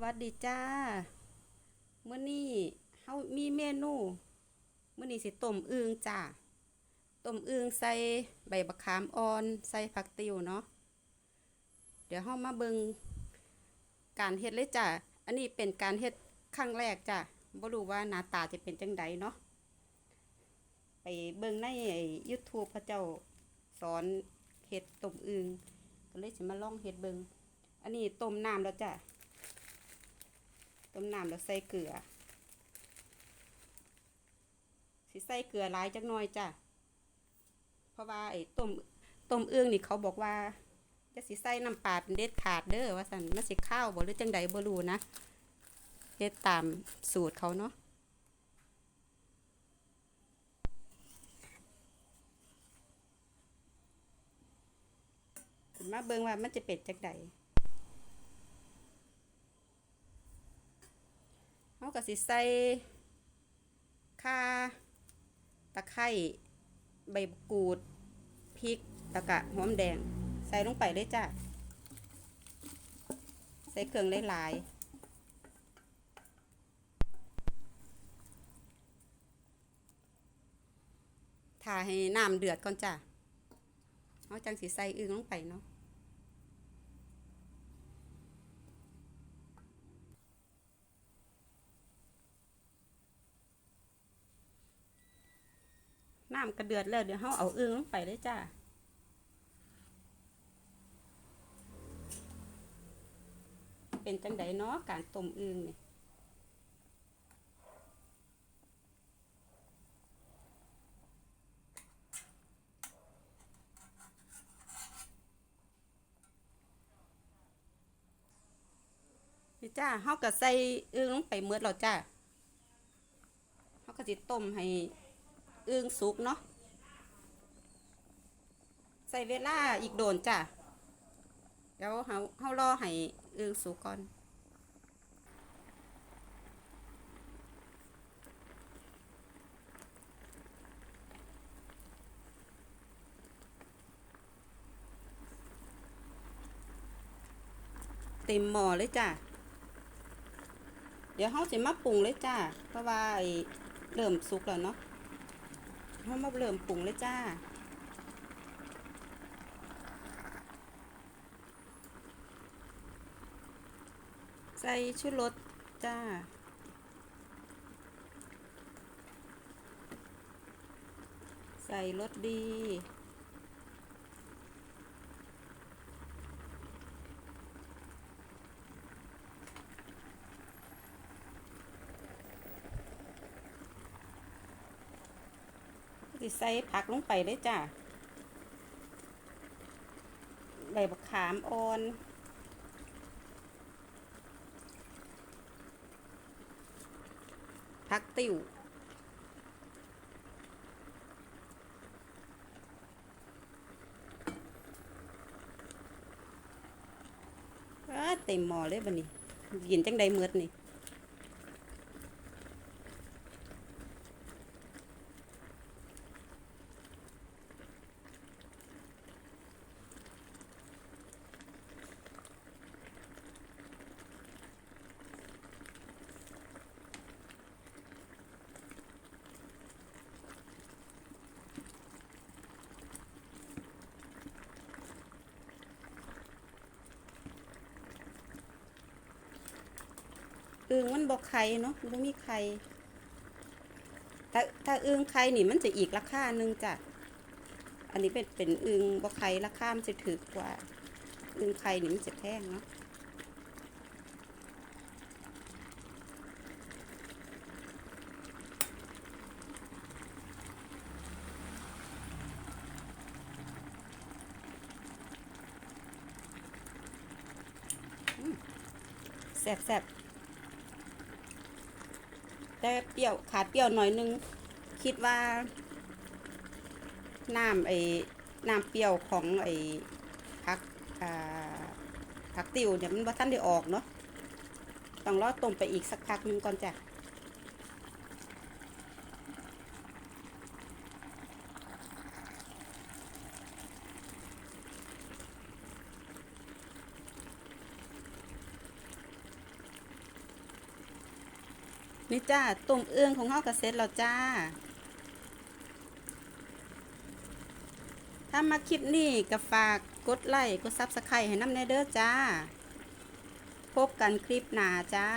วัสดีจ้าเมื่อนี้เฮามีเมนูเมื่อนี้สิต้มอึ่งจ้าต้มอึ่งใส่ใบบักขามอ่อน ใส่ผักติวเนาะเดี๋ยวเฮามาเบิงการเฮ็ดเลยจ้าอันนี้เป็นการเฮ็ดครั้งแรกจ้าบ่รู้ว่าหน้าตาจะเป็นจังใดเนาะไปเบิ่งในไอ้ YouTube พระเจ้าสอนเฮ็ดต้มอึ่งก็เลยสิมาลองเฮ็ดเบิงอันนี้ต้มน้ำแล้วจ้า ต้มน้ำแล้วใส่เกลือ สิใส่เกลือหลายจักหน่อยจ้ะ เพราะว่าไอ้ต้มต้มเอื้องนี่เขาบอกว่า จะสิใส่น้ำปลาเป็นเด็ดขาดเด้อว่าสันมันสิข้าวบ่หรือจังใดบ่รู้นะเฮ็ดตามสูตรเขาเนาะมาเบิ่งว่ามันจะเป็ดจักใดาก็สิใส่ข่าตะไคร้ใบกูดพริกตะกะหอมแดง ใส่ลงไปเลยจ้ะ ใส่เครื่องหลายๆถ่าให้น้ำเดือดก่อนจ้ะเขาจังสิใส่อึ่งลงไปเนาะ น้ำกระเดือดแล้วเดี๋ยวเราเอาอึ่งลงไปเลยจ้าเป็นจังไดเนาะการต้มอึ่งนี่นี่จ้าเฮาก็ใส่อึ่งลงไปเมือดแล้วจ้าเฮาก็สิต้มให้ อึ่งสุกเนาะใส่เวลาอีกโดนจ้ะเดี๋ยวเฮาเฮารอให้อึ่งสุกก่อนเต็มหม้อเลยจ้ะ เดี๋ยวเฮาสิมาปรุงเลยจ้าเพราะว่าเริ่มสุกแล้วเนาะ เขามาเริ่มปรุงเลยจ้า ใส่ชูรสจ้าใส่รสดี สิใส่ผักลงไปเลยจ้ะใบบักขามอ่อนผักติ๋วเต็มหม้อเลยบัดนี้กินจังใดเมือดนี่ อึงมันบอกไข่เนาะมันมีไข่ถ้าถ้าอึงไข่นี่มันจะอีกราคาหนึ่งจ้ะอันนี้เป็นเป็นอึงบอกไข่ราคามันจะถือกว่า อึงไข่นี่มันจะแพงเนาะแซ่บแซ่บ แต่เปรี้ยวขาดเปรี้ยวหน่อยนึง คิดว่าน้ำไอ้น้ำเปรี้ยวของไอ้ผักอ่าผักติวเนี่ยมันว่าท่านได้ออกเนาะต้องรอต้มไปอีกสักพักหนึงก่อนจ้ะ นี่จ้าตุ่มเอื้องของเฮาก็เซ็ตแล้วจ้า ถ้ามาคลิปนี้ก็ฝากกดไลค์กดซับสไครต์ให้น้ำในเด้อจ้า พบกันคลิปหน้าจ้า